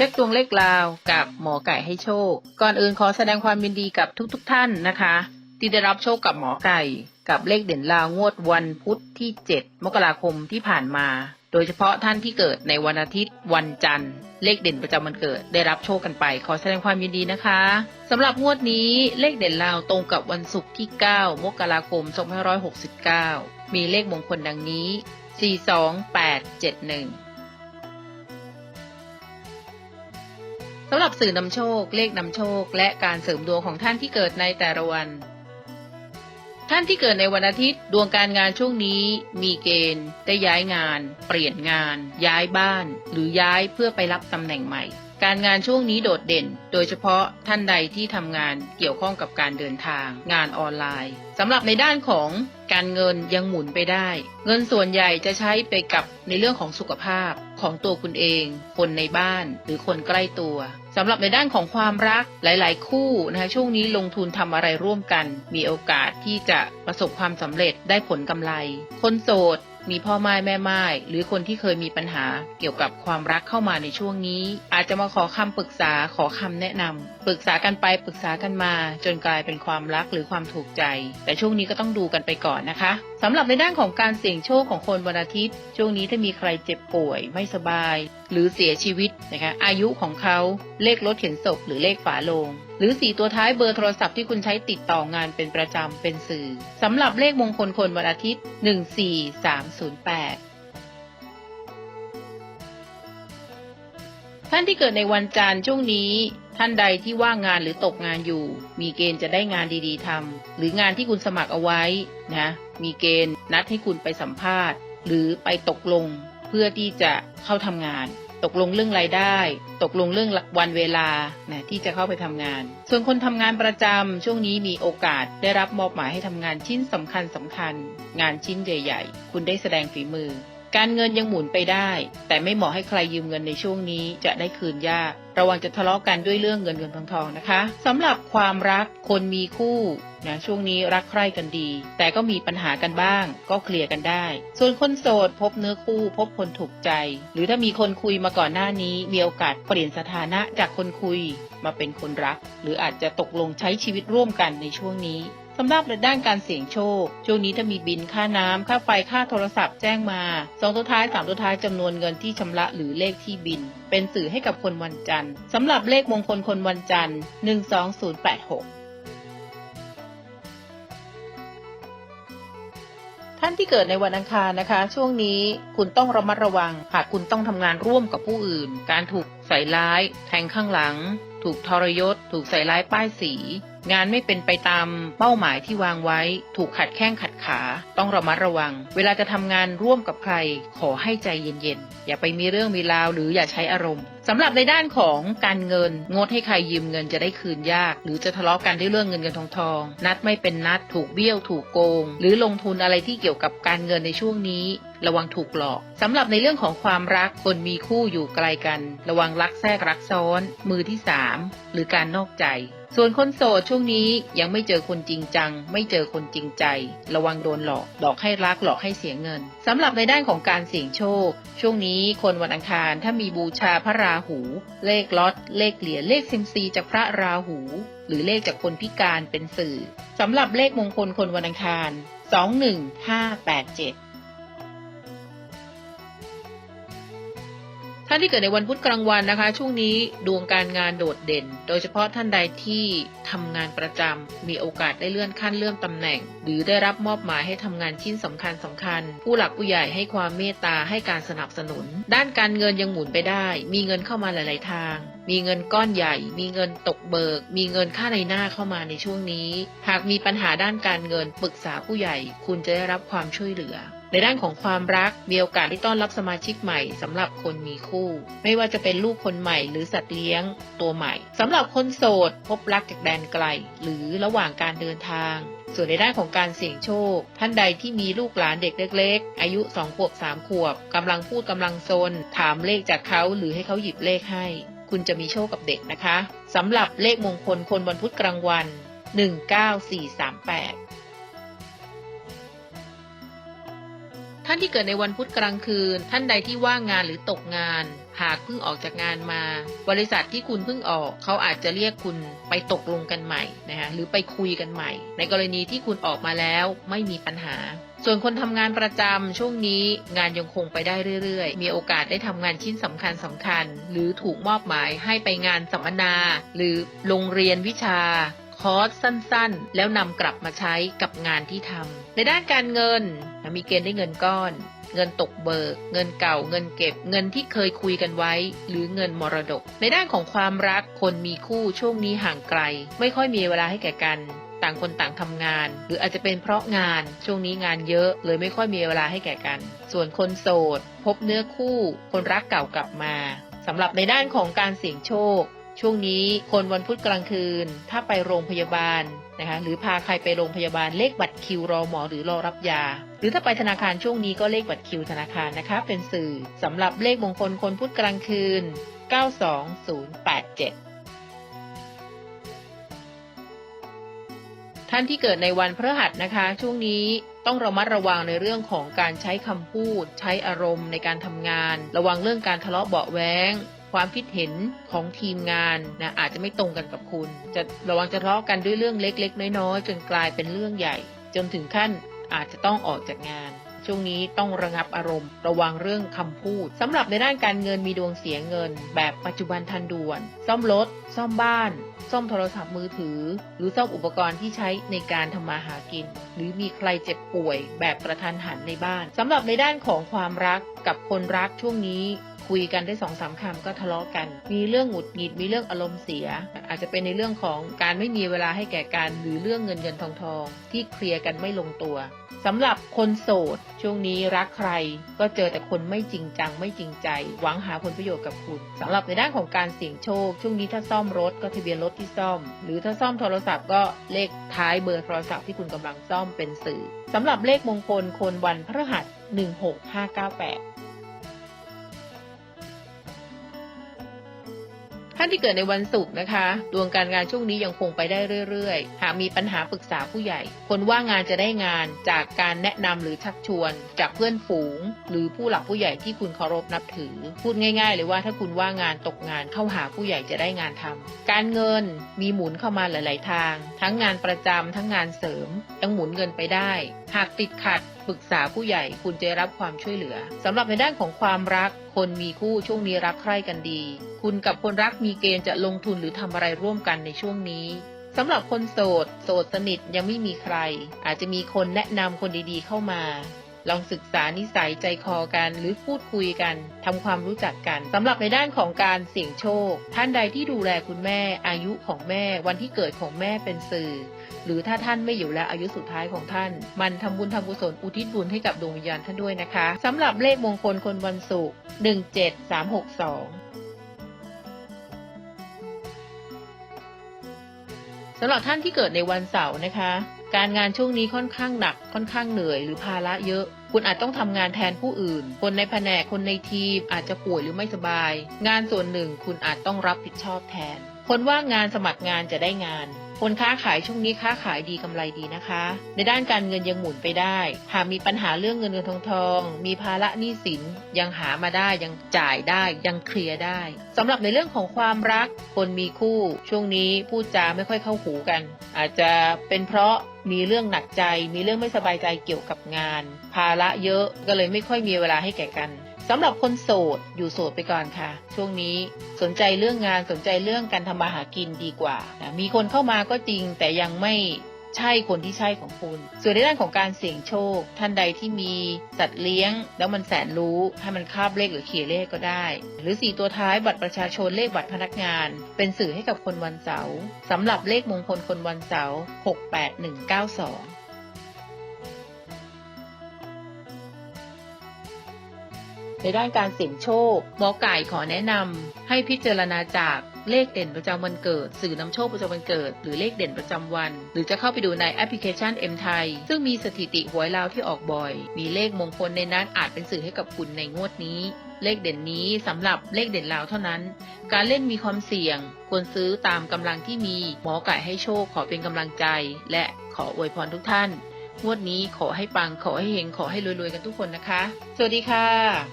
เช็คดวงเลขลาวกับหมอไก่ให้โชค ก่อนอื่นขอแสดงความยินดีกับทุกๆทท่านนะคะ ที่ได้รับโชคกับหมอไก่ กับเลขเด่นลาวงวดวันพุธที่ 7 มกราคมที่ผ่านมา โดยเฉพาะท่านที่เกิดในวันอาทิตย์ วันจันทร์ เลขเด่นประจำวันเกิดได้รับโชคกันไป ขอแสดงความยินดีนะคะสำหรับงวดนี้เลขเด่นลาวตรงกับวันศุกร์ที่ 9 มกราคม 2569 มีเลขมงคลดังนี้ 42871 สำหรับสื่อนำโชค เลขนำโชค และการเสริมดวงของท่านที่เกิดในแต่ละวัน ท่านที่เกิดในวันอาทิตย์ ดวงการงานช่วงนี้ มีเกณฑ์ได้ย้ายงาน เปลี่ยนงาน ย้ายบ้าน หรือย้ายเพื่อไปรับตำแหน่งใหม่ การงานช่วงนี้โดดเด่น โดยเฉพาะท่านใดที่ทำงานเกี่ยวข้องกับการเดินทาง งานออนไลน์สำหรับในด้านของการเงินยังหมุนไปได้ เงินส่วนใหญ่จะใช้ไปกับในเรื่องของสุขภาพของตัวคุณเอง คนในบ้านหรือคนใกล้ตัวสำหรับในด้านของความรักหลาย ๆ คู่นะคะช่วงนี้ลงทุนทำอะไรร่วมกัน มีโอกาสที่จะประสบความสำเร็จได้ผลกำไร คนโสด มีพ่อไม้แม่ไม้หรือคนที่เคยมีปัญหาเกี่ยวกับความรักเข้ามาในช่วงนี้ อาจจะมาขอคำปรึกษาขอคำแนะนำปรึกษากันไปปรึกษากันมา จนกลายเป็นความรักหรือความถูกใจ แต่ช่วงนี้ก็ต้องดูกันไปก่อนนะคะสำหรับในด้านของการเสี่ยงโชคของคนวันอาทิตย์ ช่วงนี้ถ้ามีใครเจ็บป่วยไม่สบาย หรือเสียชีวิตนะคะอายุของเขาเลขรถเข็นศพหรือเลขฝาโลง หรือสีตัวท้ายเบอร์โทรศัพท์ที่คุณใช้ติดต่องานเป็นประจำเป็นสื่อสำหรับเลขมงคลคนวันอาทิตย์ 14308ท่านที่เกิดในวันจันทร์ช่วงนี้ ท่านใดที่ว่างงานหรือตกงานอยู่ มีเกณฑ์จะได้งานดีๆทำหรืองานที่คุณสมัครเอาไว้นะมีเกณฑ์นัดให้คุณไปสัมภาษณ์ หรือไปตกลง เพื่อที่จะเข้าทำงาน ตกลงเรื่องรายได้ ตกลงเรื่องวันเวลานะที่จะเข้าไปทำงาน ส่วนคนทำงานประจำช่วงนี้มีโอกาสได้รับมอบหมายให้ทำงานชิ้นสำคัญสำคัญ งานชิ้นใหญ่ ๆ คุณได้แสดงฝีมือ การเงินยังหมุนไปได้ แต่ไม่เหมาะให้ใครยืมเงินในช่วงนี้จะได้คืนยาก ระวังจะทะเลาะกันด้วยเรื่องเงินเงินทองทองนะคะสำหรับความรักคนมีคู่นะช่วงนี้รักใคร่กันดี แต่ก็มีปัญหากันบ้าง ก็เคลียร์กันได้ ส่วนคนโสดพบเนื้อคู่พบคนถูกใจ หรือถ้ามีคนคุยมาก่อนหน้านี้ มีโอกาสเปลี่ยนสถานะจากคนคุยมาเป็นคนรัก หรืออาจจะตกลงใช้ชีวิตร่วมกันในช่วงนี้ สำหรับในด้านการเสี่ยงโชค ช่วงนี้ถ้ามีบินค่าน้ำค่าไฟค่าโทรศัพท์แจ้งมาสองตัวท้ายสามตัวท้ายจำนวนเงินที่ชำระหรือเลขที่บิน เป็นสื่อให้กับคนวันจันทร์สำหรับเลขมงคลคนวันจันทร์ 12086ท่านที่เกิดในวันอังคารนะคะ ช่วงนี้คุณต้องระมัดระวัง หากคุณต้องทำงานร่วมกับผู้อื่น การถูกใส่ร้าย แทงข้างหลัง ถูกทรยศ ถูกใส่ร้ายป้ายสีงานไม่เป็นไปตามเป้าหมายที่วางไว้ ถูกขัดแข้งขัดขา ต้องระมัดระวัง เวลาจะทำงานร่วมกับใคร ขอให้ใจเย็นๆ อย่าไปมีเรื่องมีราวหรืออย่าใช้อารมณ์สำหรับในด้านของการเงิน งดให้ใครยืมเงินจะได้คืนยาก หรือจะทะเลาะกันด้วยเรื่องเงินเงินทองทอง นัดไม่เป็นนัดถูกเบี้ยวถูกโกง หรือลงทุนอะไรที่เกี่ยวกับการเงินในช่วงนี้ ระวังถูกหลอกสำหรับในเรื่องของความรักคนมีคู่อยู่ไกลกัน ระวังรักแทรกรักซ้อน มือที่สามหรือการนอกใจ ส่วนคนโสดช่วงนี้ยังไม่เจอคนจริงจัง ไม่เจอคนจริงใจ ระวังโดนหลอกหลอกให้รักหลอกให้เสียเงินสำหรับในด้านของการเสี่ยงโชค ช่วงนี้คนวันอังคารถ้ามีบูชาพระราหู เลขล็อตเลขเหรียญเลขเซมซีจากพระราหู หรือเลขจากคนพิการเป็นสื่อสำหรับเลขมงคลคนวันอังคาร 21587 ท่านที่เกิดในวันพุธกลางวันนะคะ ช่วงนี้ดวงการงานโดดเด่น โดยเฉพาะท่านใดที่ทำงานประจำมีโอกาสได้เลื่อนขั้นเลื่อนตำแหน่ง หรือได้รับมอบหมายให้ทำงานชิ้นสำคัญสำคัญ ผู้หลักผู้ใหญ่ให้ความเมตตาให้การสนับสนุน ด้านการเงินยังหมุนไปได้ มีเงินเข้ามาหลาย ๆ ทาง มีเงินก้อนใหญ่ มีเงินตกเบิก มีเงินค่าในหน้าเข้ามาในช่วงนี้ หากมีปัญหาด้านการเงินปรึกษาผู้ใหญ่ คุณจะได้รับความช่วยเหลือ ในด้านของความรักมีโอกาสที่ต้อนรับสมาชิกใหม่สำหรับคนมีคู่ ไม่ว่าจะเป็นลูกคนใหม่หรือสัตว์เลี้ยงตัวใหม่สำหรับคนโสด พบรักจากแดนไกล หรือระหว่างการเดินทาง ส่วนในด้านของการเสี่ยงโชค ท่านใดที่มีลูกหลานเด็กเล็กๆ อายุ2ขวบ3ขวบกำลังพูดกำลังซน ถามเลขจากเขาหรือให้เขาหยิบเลขให้ คุณจะมีโชคกับเด็กนะคะสำหรับเลขมงคลคนวันพุธกลางวัน 19438 ท่านที่เกิดในวันพุธกลางคืน ท่านใดที่ว่างงานหรือตกงาน หากเพิ่งออกจากงานมา บริษัทที่คุณเพิ่งออก เขาอาจจะเรียกคุณไปตกลงกันใหม่นะคะหรือไปคุยกันใหม่ ในกรณีที่คุณออกมาแล้วไม่มีปัญหา ส่วนคนทำงานประจำช่วงนี้งานยังคงไปได้เรื่อยๆ มีโอกาสได้ทำงานชิ้นสำคัญสำคัญ หรือถูกมอบหมายให้ไปงานสัมมนา หรือโรงเรียนวิชา คอร์สสั้นๆ แล้วนำกลับมาใช้กับงานที่ทำในด้านการเงินมีเกณฑ์ได้เงินก้อน เงินตกเบิก เงินเก่า เงินเก็บ เงินที่เคยคุยกันไว้ หรือเงินมรดก ในด้านของความรักคนมีคู่ช่วงนี้ห่างไกล ไม่ค่อยมีเวลาให้แก่กันต่างคนต่างทำงาน หรืออาจจะเป็นเพราะงานช่วงนี้งานเยอะเลยไม่ค่อยมีเวลาให้แก่กัน ส่วนคนโสด พบเนื้อคู่ คนรักเก่ากลับมาสำหรับในด้านของการเสี่ยงโชค ช่วงนี้คนวันพุธกลางคืน ถ้าไปโรงพยาบาลนะคะหรือพาใครไปโรงพยาบาลเลขบัตรคิวรอหมอหรือรอรับยา หรือถ้าไปธนาคารช่วงนี้ก็เลขบัตรคิวธนาคารนะคะ เป็นสื่อสำหรับเลขมงคลคนพุธกลางคืน 92087ท่านที่เกิดในวันพฤหัสนะคะ ช่วงนี้ต้องระมัดระวังในเรื่องของการใช้คำพูด ใช้อารมณ์ในการทำงาน ระวังเรื่องการทะเลาะเบาะแว้ง ความคิดเห็นของทีมงานนะอาจจะไม่ตรงกันกับคุณ จะระวังจะทะเลาะกันด้วยเรื่องเล็ก ๆ น้อยๆจนกลายเป็นเรื่องใหญ่ จนถึงขั้นอาจจะต้องออกจากงาน ช่วงนี้ต้องระงับอารมณ์ ระวังเรื่องคำพูดสำหรับในด้านการเงินมีดวงเสียเงิน แบบปัจจุบันทันด่วน ซ่อมรถ ซ่อมบ้าน ซ่อมโทรศัพท์มือถือ หรือซ่อมอุปกรณ์ที่ใช้ในการทำมาหากิน หรือมีใครเจ็บป่วย แบบกระทันหันในบ้านสำหรับในด้านของความรักกับคนรักช่วงนี้ คุยกันได้สองสามคำก็ทะเลาะกัน มีเรื่องหงุดหงิดมีเรื่องอารมณ์เสีย อาจจะเป็นในเรื่องของการไม่มีเวลาให้แก่กันหรือเรื่องเงินเงินทองทองที่เคลียร์กันไม่ลงตัวสำหรับคนโสด ช่วงนี้รักใครก็เจอแต่คนไม่จริงจังไม่จริงใจ หวังหาผลประโยชน์กับคุณสำหรับในด้านของการเสี่ยงโชค ช่วงนี้ถ้าซ่อมรถก็ทะเบียนรถที่ซ่อม หรือถ้าซ่อมโทรศัพท์ก็เลขท้ายเบอร์โทรศัพท์ที่คุณกำลังซ่อมเป็นสื่อสำหรับเลขมงคลคนวันพฤหัส 16598 ท่านที่เกิดในวันศุกร์นะคะ ดวงการงานช่วงนี้ยังคงไปได้เรื่อยๆ หากมีปัญหาปรึกษาผู้ใหญ่ คนว่างงานจะได้งานจากการแนะนำหรือชักชวน จากเพื่อนฝูง หรือผู้หลักผู้ใหญ่ที่คุณเคารพนับถือ พูดง่าย ๆ เลยว่าถ้าคุณว่างงานตกงานเข้าหาผู้ใหญ่จะได้งานทำการเงินมีหมุนเข้ามาหลาย ๆ ทาง ทั้งงานประจำทั้งงานเสริมยังหมุนเงินไปได้ หากติดขัด ปรึกษาผู้ใหญ่คุณจะรับความช่วยเหลือสำหรับในด้านของความรัก คนมีคู่ช่วงนี้รักใคร่กันดี คุณกับคนรักมีเกณฑ์จะลงทุนหรือทำอะไรร่วมกันในช่วงนี้สำหรับคนโสด โสดสนิทยังไม่มีใคร อาจจะมีคนแนะนำคนดีๆเข้ามา ลองศึกษานิสัยใจคอกันหรือพูดคุยกันทำความรู้จักกันสำหรับในด้านของการเสี่ยงโชค ท่านใดที่ดูแลคุณแม่ อายุของแม่ วันที่เกิดของแม่เป็นสื่อ หรือถ้าท่านไม่อยู่แล้วอายุสุดท้ายของท่าน มันทำบุญทำกุศลอุทิศบุญให้กับดวงวิญญาณท่านด้วยนะคะสำหรับเลขมงคลคนวันศุกร์17362สำหรับท่านที่เกิดในวันเสาร์นะคะ การงานช่วงนี้ค่อนข้างหนักค่อนข้างเหนื่อยหรือภาระเยอะ คุณอาจต้องทำงานแทนผู้อื่น คนในแผนกคนในทีมอาจจะป่วยหรือไม่สบาย งานส่วนหนึ่งคุณอาจต้องรับผิดชอบแทน คนว่างงานสมัครงานจะได้งาน คนค้าขายช่วงนี้ค้าขายดีกำไรดีนะคะ ในด้านการเงินยังหมุนไปได้ หากมีปัญหาเรื่องเงินเงินทองทอง มีภาระหนี้สินยังหามาได้ยังจ่ายได้ยังเคลียร์ได้สำหรับในเรื่องของความรัก คนมีคู่ช่วงนี้พูดจาไม่ค่อยเข้าหูกัน อาจจะเป็นเพราะมีเรื่องหนักใจ มีเรื่องไม่สบายใจเกี่ยวกับงาน ภาระเยอะก็เลยไม่ค่อยมีเวลาให้แก่กัน สำหรับคนโสดอยู่โสดไปก่อนค่ะ ช่วงนี้สนใจเรื่องงานสนใจเรื่องการทำมาหากินดีกว่านะมีคนเข้ามาก็จริงแต่ยังไม่ใช่คนที่ใช่ของคุณ ส่วนในด้านของการเสี่ยงโชค ท่านใดที่มีสัตว์เลี้ยง แล้วมันแสนรู้ให้มันคาบเลขหรือเขียเลขก็ได้ หรือสี่ตัวท้ายบัตรประชาชนเลขบัตรพนักงาน เป็นสื่อให้กับคนวันเสาร์สำหรับเลขมงคลคนวันเสาร์68192 ด้านการเสี่ยงโชค หมอไก่ขอแนะนำให้พิจารณาจากเลขเด่นประจำวันเกิด สื่อนำโชคประจำวันเกิด หรือเลขเด่นประจำวัน หรือจะเข้าไปดูในแอปพลิเคชัน M ไทยซึ่งมีสถิติหวยลาวที่ออกบ่อย มีเลขมงคลในนั้นอาจเป็นสื่อให้กับคุณในงวดนี้ เลขเด่นนี้สำหรับเลขเด่นลาวเท่านั้น การเล่นมีความเสี่ยง ควรซื้อตามกำลังที่มี หมอไก่ให้โชคขอเป็นกำลังใจ และขออวยพรทุกท่านงวดนี้ขอให้ปังขอให้เฮงขอให้รวยๆกันทุกคนนะคะ สวัสดีค่ะ